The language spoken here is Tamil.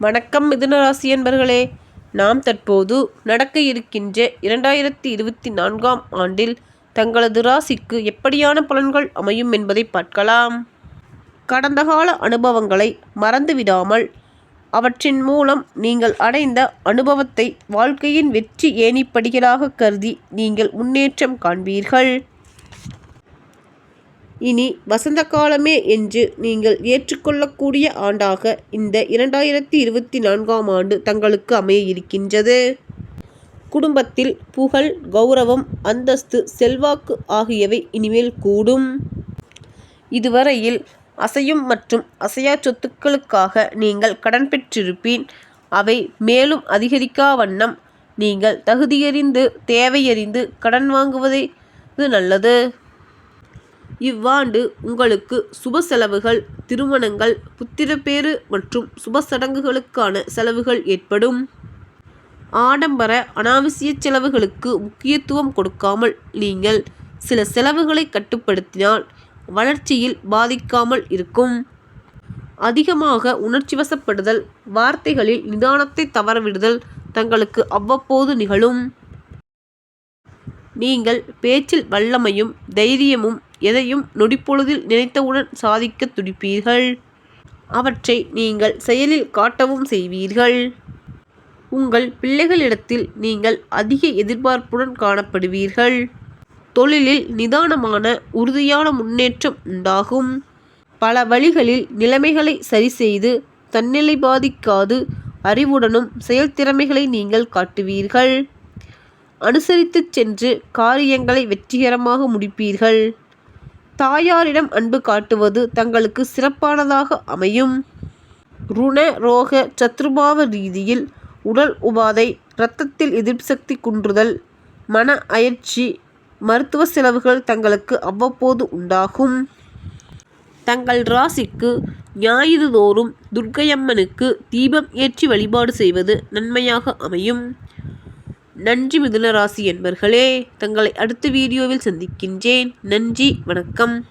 வணக்கம் மிதுனராசி என்பர்களே நாம் தற்போது நடக்க இருக்கின்ற இரண்டாயிரத்தி இருபத்தி நான்காம் ஆண்டில் தங்களது ராசிக்கு எப்படியான பலன்கள் அமையும் என்பதை பார்க்கலாம். கடந்த கால அனுபவங்களை மறந்துவிடாமல் அவற்றின் மூலம் நீங்கள் அடைந்த அனுபவத்தை வாழ்க்கையின் வெற்றி ஏணிப்படிகளாக கருதி நீங்கள் முன்னேற்றம் காண்பீர்கள். இனி வசந்த காலமே என்று நீங்கள் ஏற்றுக்கொள்ளக்கூடிய ஆண்டாக இந்த இரண்டாயிரத்தி இருபத்தி நான்காம் ஆண்டு தங்களுக்கு அமைய இருக்கின்றது குடும்பத்தில் புகழ் கௌரவம் அந்தஸ்து செல்வாக்கு ஆகியவை இனிமேல் கூடும். இதுவரையில் அசையும் மற்றும் அசையா சொத்துக்களுக்காக நீங்கள் கடன் பெற்றிருப்பீன். அவை மேலும் அதிகரிக்கா வண்ணம் நீங்கள் தகுதியறிந்து தேவையறிந்து கடன் வாங்குவதே நல்லது. இவ்வாண்டு உங்களுக்கு சுப செலவுகள் திருமணங்கள் புத்திரப்பேறு மற்றும் சுப சடங்குகளுக்கான செலவுகள் ஏற்படும். ஆடம்பர அனாவசிய செலவுகளுக்கு முக்கியத்துவம் கொடுக்காமல் நீங்கள் சில செலவுகளை கட்டுப்படுத்தினால் வளர்ச்சியில் பாதிக்காமல் இருக்கும். அதிகமாக உணர்ச்சி வசப்படுதல் வார்த்தைகளில் நிதானத்தை தவறவிடுதல் தங்களுக்கு அவ்வப்போது நிகழும். நீங்கள் பேச்சில் வல்லமையும் தைரியமும் எதையும் நொடிப்பொழுதில் நினைத்தவுடன் சாதிக்க துடிப்பீர்கள். அவற்றை நீங்கள் செயலில் காட்டவும் செய்வீர்கள். உங்கள் பிள்ளைகளிடத்தில் நீங்கள் அதிக எதிர்பார்ப்புடன் காணப்படுவீர்கள். தொழிலில் நிதானமான உறுதியான முன்னேற்றம் உண்டாகும். பல வழிகளில் நிலைமைகளை சரிசெய்து தன்னிலை பாதிக்காது அறிவுடனும் செயல்திறமைகளை நீங்கள் காட்டுவீர்கள். அனுசரித்துச் சென்று காரியங்களை வெற்றிகரமாக முடிப்பீர்கள். தாயாரிடம் அன்பு காட்டுவது தங்களுக்கு சிறப்பானதாக அமையும். ருண ரோக சத்ருபாவ ரீதியில் உடல் உபாதை இரத்தத்தில் எதிர்ப்பு சக்தி குன்றுதல் மன அயற்சி மருத்துவ செலவுகள் தங்களுக்கு அவ்வப்போது உண்டாகும். தங்கள் ராசிக்கு ஞாயிறு தோறும் துர்க்கையம்மனுக்கு தீபம் ஏற்றி வழிபாடு செய்வது நன்மையாக அமையும். நன்றி மிதுன ராசி என்பர்களே தங்களை அடுத்த வீடியோவில் சந்திக்கின்றேன். நன்றி வணக்கம்.